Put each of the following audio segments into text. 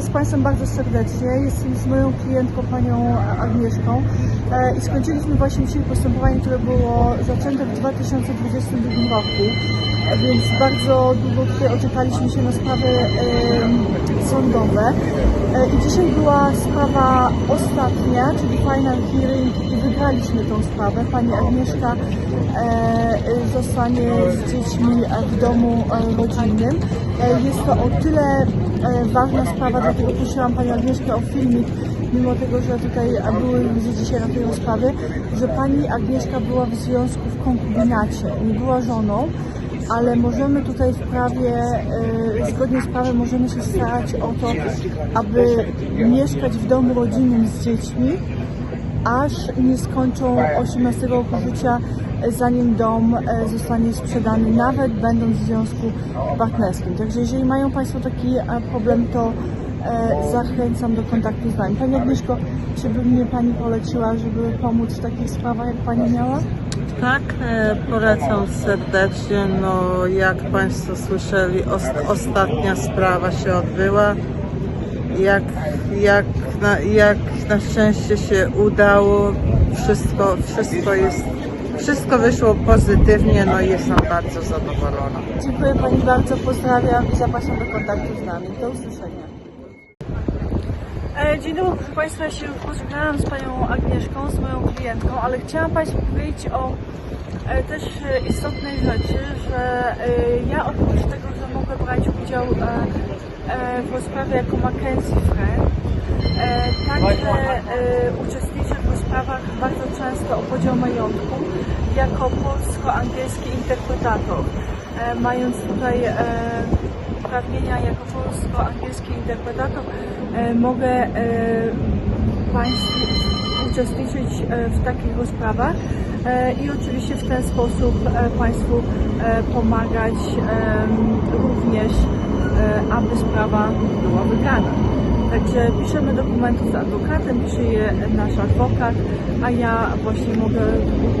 z Państwem bardzo serdecznie. Jestem z moją klientką, panią Agnieszką e, i skończyliśmy właśnie dzisiaj postępowanie, które było zaczęte w 2022 roku, e, więc bardzo długo tutaj oczekaliśmy się na sprawy sądowe. E, I dzisiaj była sprawa ostatnia, czyli final hearing i wygraliśmy tą sprawę. Pani Agnieszka zostanie z dziećmi w domu rodzinnym. Jest to o tyle ważna sprawa, dlatego prosiłam Panią Agnieszkę o filmik, mimo tego, że tutaj e, były ludzie dzisiaj na tej rozprawie, że Pani Agnieszka była w związku w konkubinacie, nie była żoną, ale możemy tutaj w prawie, e, zgodnie z prawem możemy się starać o to, aby mieszkać w domu rodzinnym z dziećmi, aż nie skończą 18 roku życia, e, zanim dom e, zostanie sprzedany, nawet będąc w związku partnerskim. Także jeżeli mają Państwo taki e, problem, to e, zachęcam do kontaktu z nami. Pani Agnieszko, czy by mnie Pani poleciła, żeby pomóc w takich sprawach, jak Pani miała? Tak, polecam serdecznie. No, jak Państwo słyszeli, os- ostatnia sprawa się odbyła. Jak, jak, na, jak na szczęście się udało, wszystko, wszystko jest, wszystko wyszło pozytywnie, no i jestem bardzo zadowolona. Dziękuję Pani bardzo, pozdrawiam i zapraszam do kontaktu z nami. Do usłyszenia. E, Dzień dobry, proszę Państwa, ja się już pożegnałam z Panią Agnieszką, z moją klientką, ale chciałam Państwu powiedzieć o e, też istotnej rzeczy, że e, ja oprócz tego, że mogę brać udział w rozprawie jako Mackenzie Friend, także uczestniczę w rozprawach bardzo często o podział majątku jako polsko-angielski interpretator, e, mając tutaj e, uprawnienia jako polsko-angielski interpretator e, mogę Państwu uczestniczyć w takich rozprawach i oczywiście w ten sposób Państwu pomagać również, aby sprawa była wygrana. Także piszemy dokumenty z adwokatem, pisze je nasz adwokat, a ja właśnie mogę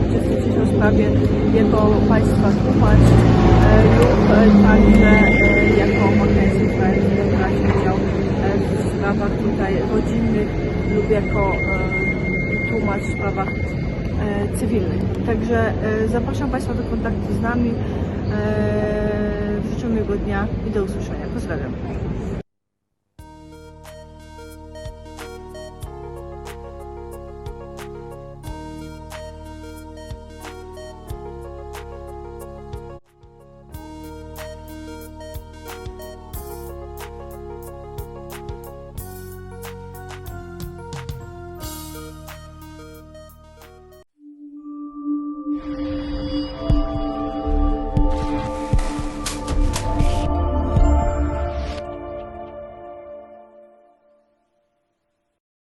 uczestniczyć w rozprawie jako Państwa tłumacz e, lub także e, jako Friend brać udział e, w sprawach tutaj rodzinnych lub jako tłumacz w sprawach cywilnych. Także zapraszam Państwa do kontaktu z nami. Życzę miłego dnia i do usłyszenia. Pozdrawiam.